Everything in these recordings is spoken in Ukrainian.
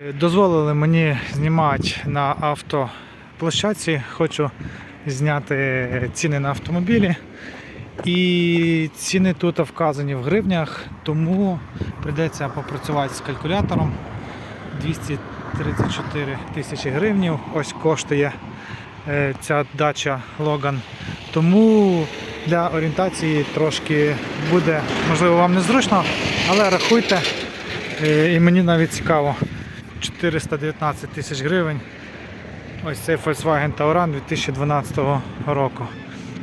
Дозволили мені знімати на автоплощадці. Хочу зняти ціни на автомобілі. І ціни тут вказані в гривнях, тому прийдеться попрацювати з калькулятором. 234 тисячі гривнів. Ось коштує е, ця дача Логан. Тому для орієнтації трошки буде, можливо, вам незручно, але рахуйте. Е, І мені навіть цікаво. 419 тисяч гривень. Ось цей Volkswagen Tauran 2012 року.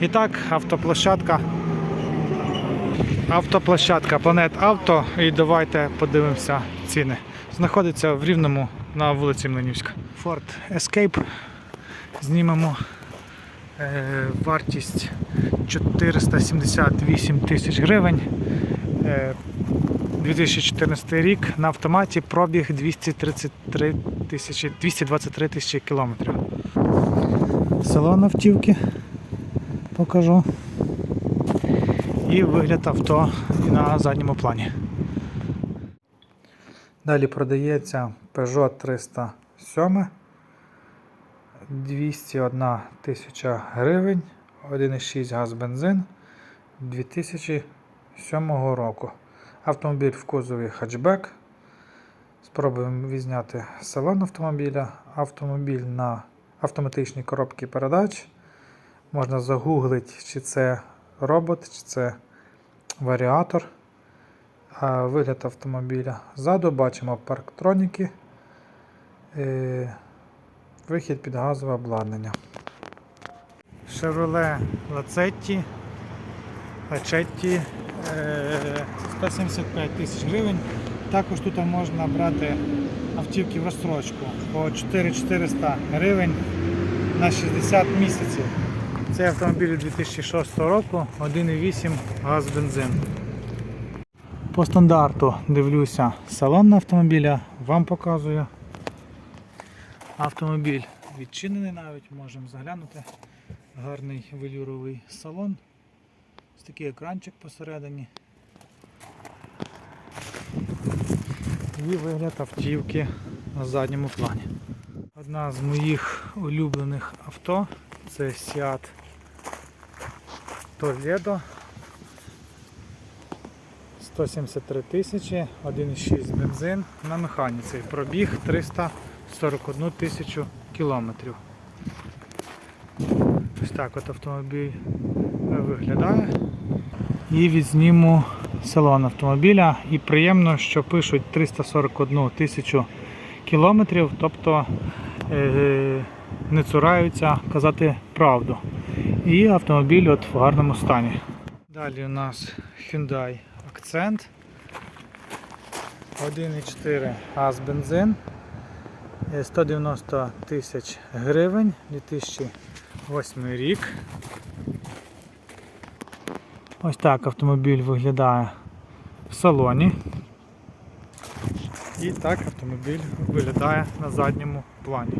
І так, автоплощадка. Автоплощадка Planet Auto. І давайте подивимося ціни. Знаходиться в Рівному на вулиці Млинівська. Ford Escape. Знімемо е, вартість 478 тисяч гривень. Е, 2014 рік на автоматі пробіг 233 тисячі, 223 тисячі кілометрів. Салон автівки покажу. І вигляд авто на задньому плані. Далі продається Peugeot 307 201 тисяча гривень, 1,6 газ бензин 2007 року. Автомобіль в кузові хатчбек. Спробуємо відзняти салон автомобіля. Автомобіль на автоматичній коробці передач. Можна загуглити, чи це робот, чи це варіатор. Вигляд автомобіля. Ззаду бачимо парктроніки. Е, Вихід під газове обладнання. Chevrolet Lacetti Lacetti 175 тисяч гривень. Також тут можна брати автівки в розстрочку по 4400 гривень на 60 місяців. Це автомобіль 2006 року, 1,8 газ бензин. По стандарту дивлюся салон автомобіля, вам показую. Автомобіль відчинений навіть, можемо заглянути. Гарний велюровий салон. Ось такий екранчик посередині. І вигляд автівки на задньому плані. Одна з моїх улюблених авто це Seat Toledo. 173 тисячі, 1,6 бензин на механіці. Пробіг 341 тисячу кілометрів. Ось так от автомобіль виглядає. І відзніму салон автомобіля. І приємно, що пишуть 341 тисячу кілометрів, тобто е, не цураються казати правду. І автомобіль от в гарному стані. Далі у нас Hyundai Accent. 1,4 газ бензин. Е, 190 тисяч гривень, 2008 рік. Ось так автомобіль виглядає в салоні. І так автомобіль виглядає на задньому плані.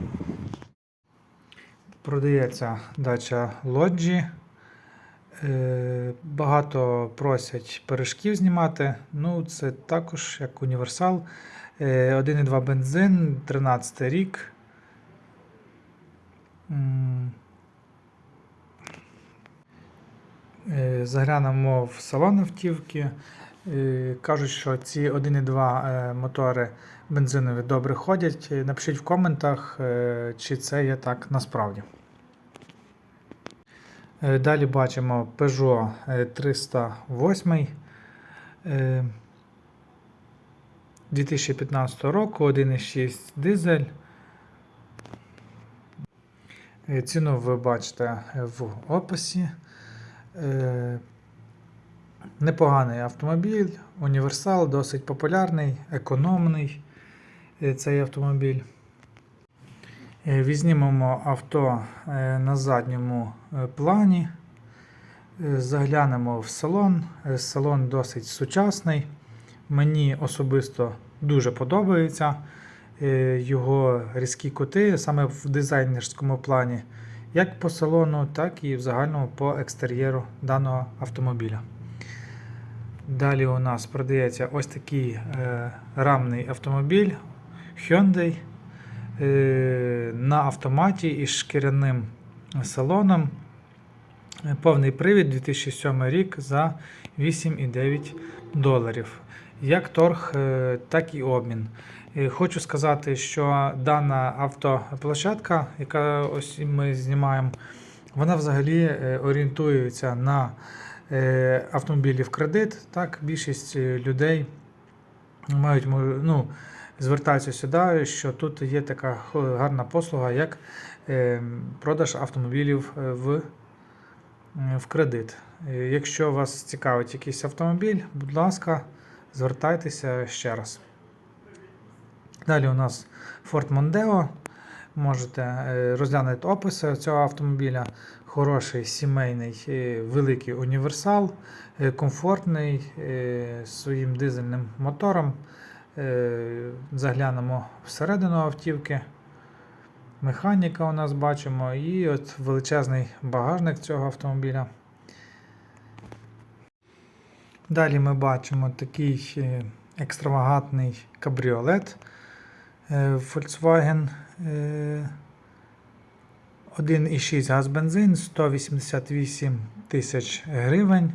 Продається дача лоджі. Е, Багато просять пиріжків знімати. Ну, це також як універсал. Е, 1,2 бензин, 13 рік. М. Е, Заглянемо в салон автівки. Е, Кажуть, що ці 1,2 е, мотори бензинові добре ходять. Е, Напишіть в коментах, е, чи це є так насправді. Е, Далі бачимо Peugeot е, 308 е, 2015 року, 1,6 дизель. Е, Ціну ви бачите в описі. Е, Непоганий автомобіль, універсал, досить популярний, економний е, цей автомобіль. Е, Візьмемо авто на задньому плані, заглянемо в салон. Салон досить сучасний. Мені особисто дуже подобається його різкі кути саме в дизайнерському плані, як по салону, так і в загальному по екстер'єру даного автомобіля. Далі у нас продається ось такий е, рамний автомобіль Hyundai е, на автоматі із шкіряним салоном. Повний привід 2007 рік за 8,9 доларів. Як торг, е, так і обмін. Хочу сказати, що дана автоплощадка, яка ось ми знімаємо, вона взагалі е, орієнтується на е, автомобілі в кредит. Так, більшість е, людей мають ну, звертаються сюди, що тут є така гарна послуга, як продаж автомобілів в, в кредит. Якщо вас цікавить якийсь автомобіль, будь ласка, звертайтеся ще раз. Далі у нас Ford Mondeo. Можете е, розглянути описи цього автомобіля. Хороший сімейний е, великий універсал, е, комфортний своїм дизельним мотором. Заглянемо всередину автівки. Механіка у нас бачимо, і от величезний багажник цього автомобіля. Далі ми бачимо такий екстравагантний кабріолет Volkswagen е, 1,6 газ бензин, 188 тисяч гривень.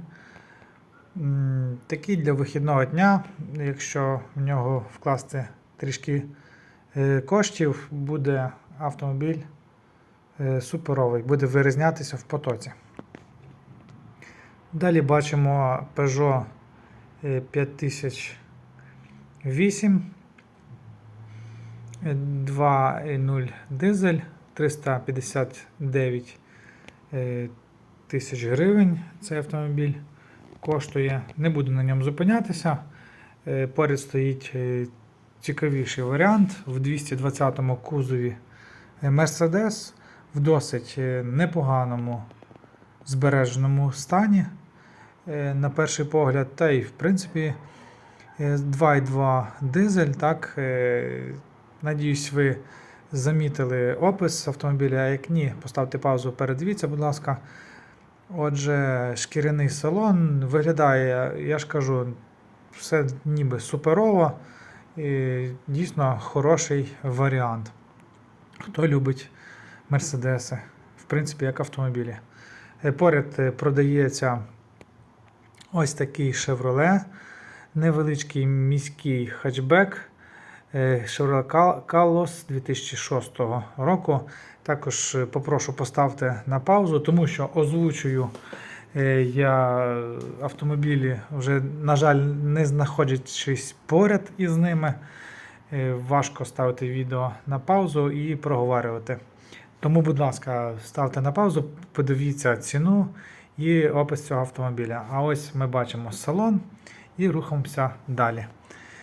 Такий для вихідного дня, якщо в нього вкласти трішки е, коштів, буде автомобіль е, суперовий, буде вирізнятися в потоці. Далі бачимо Peugeot е, 5008 е, 2.0 дизель 359 е, тисяч гривень. Цей автомобіль коштує. Не буду на ньому зупинятися. Е, Поряд стоїть е, цікавіший варіант в 220-му кузові Mercedes в досить непоганому збереженому стані. На перший погляд, та й в принципі е, 2.2 дизель. Так, надіюсь, ви замітили опис автомобіля. А як ні, поставте паузу, передивіться, будь ласка. Отже, шкіряний салон виглядає, я ж кажу, все ніби суперово. І дійсно хороший варіант. Хто любить Мерседеси, в принципі, як автомобілі. Е, Поряд е, продається ось такий Chevrolet, невеличкий міський хатчбек Chevrolet Calos 2006 року. Також е, попрошу поставте на паузу, тому що озвучую е, я автомобілі вже, на жаль, не знаходячись поряд із ними. Е, Важко ставити відео на паузу і проговорювати. Тому, будь ласка, ставте на паузу, подивіться ціну і опис цього автомобіля. А ось ми бачимо салон і рухаємося далі.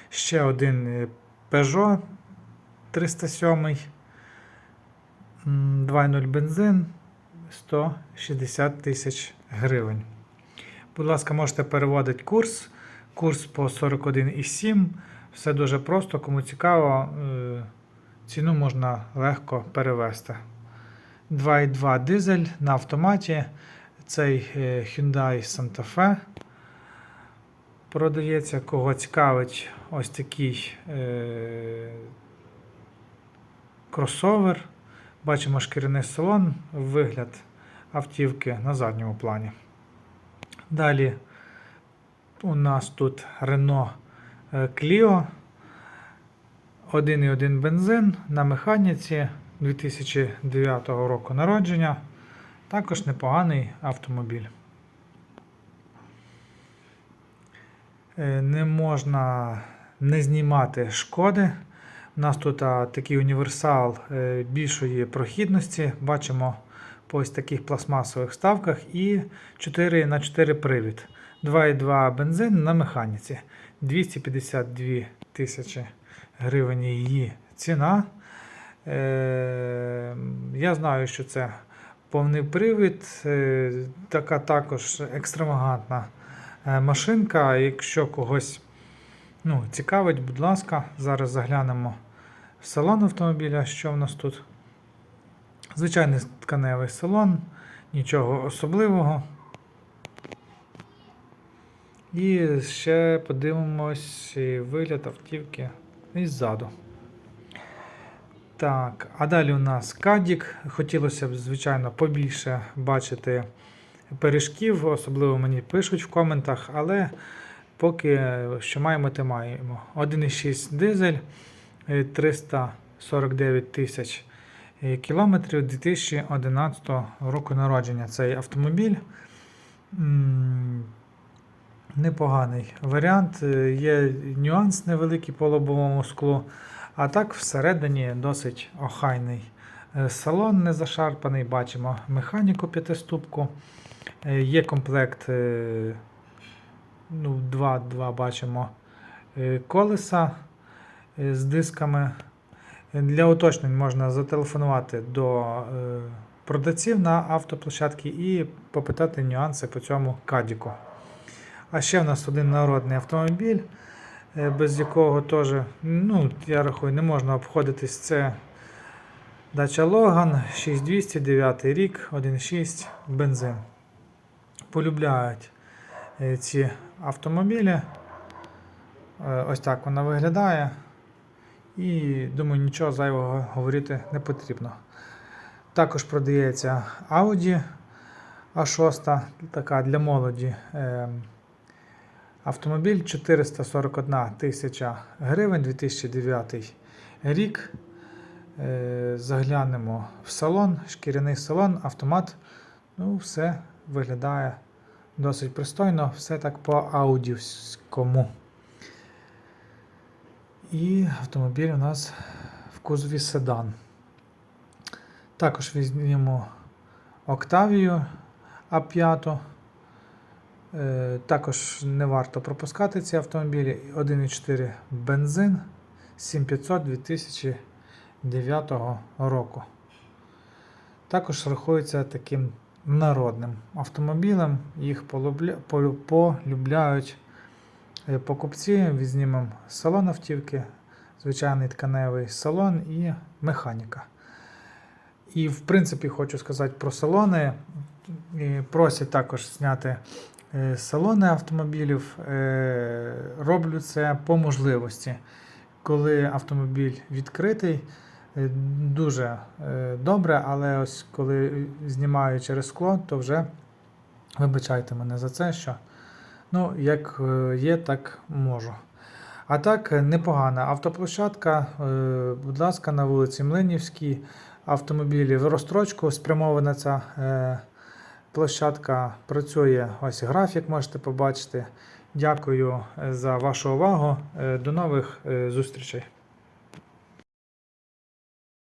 Ще один Peugeot 307, 2.0 бензин 160 тисяч гривень. Будь ласка, можете переводити курс. Курс по 41,7. Все дуже просто, кому цікаво, е, ціну можна легко перевести. 2.2 дизель на автоматі. Цей е, Hyundai Santa Fe продається. Кого цікавить ось такий е, кросовер. Бачимо шкіряний салон, вигляд автівки на задньому плані. Далі у нас тут Renault е, Clio 1,1 бензин на механіці 2009 року народження. Також непоганий автомобіль. Не можна не знімати шкоди. У нас тут такий універсал е, більшої прохідності. Бачимо по ось таких пластмасових ставках і 4 на 4 привід. 2,2 бензин на механіці. 252 тисячі гривень її ціна. Е, я знаю, що це повний привід, е, така також екстравагантна е, машинка. Якщо когось ну, цікавить, будь ласка, зараз заглянемо в салон автомобіля, що в нас тут. Звичайний тканевий салон, нічого особливого. І ще подивимось вигляд автівки іззаду. Так, а далі у нас кадік. Хотілося б, звичайно, побільше бачити пиріжків, особливо мені пишуть в коментах, але поки що маємо, те маємо. 1,6 дизель, е, 349 тисяч е, кілометрів 2011 року народження. Цей автомобіль. Непоганий варіант. Е, Є нюанс невеликий по лобовому склу. А так всередині досить охайний Е, салон не зашарпаний, бачимо механіку п'ятиступку. Е, Є комплект, е, ну, два, два бачимо е, колеса е, з дисками. Е, Для уточнень можна зателефонувати до е, продавців на автоплощадці і попитати нюанси по цьому кадіку. А ще в нас один народний автомобіль, е, без якого теж, ну, я рахую, не можна обходитись. Це Дача Логан 6200, рік, 1.6 бензин. Полюбляють е, ці автомобілі. Е, Ось так вона виглядає. І думаю, нічого зайвого говорити не потрібно. Також продається Audi A6, така для молоді. Е, Автомобіль 441 тисяча гривень 2009 рік. Е, Заглянемо в салон, шкіряний салон, автомат. Ну, все виглядає досить пристойно, все так по аудівському. І автомобіль у нас в кузові седан. Також візьмемо Octavia A5. Е, Також не варто пропускати ці автомобілі. 1,4 бензин 7500 2009 року. Також рахується таким народним автомобілем. Їх полюбляють е, покупці. Візьмемо салон автівки, звичайний тканевий салон і механіка. І, в принципі, хочу сказати про салони. Просять також зняти е, салони автомобілів. Е, Роблю це по можливості. Коли автомобіль відкритий, дуже е, добре, але ось коли знімаю через скло, то вже вибачайте мене за це, що ну, як е, є, так можу. А так, е, непогана автоплощадка. Е, Будь ласка, на вулиці Млинівській автомобілі в розстрочку спрямована ця е, площадка. Працює ось графік, можете побачити. Дякую е, за вашу увагу. Е, До нових е, зустрічей.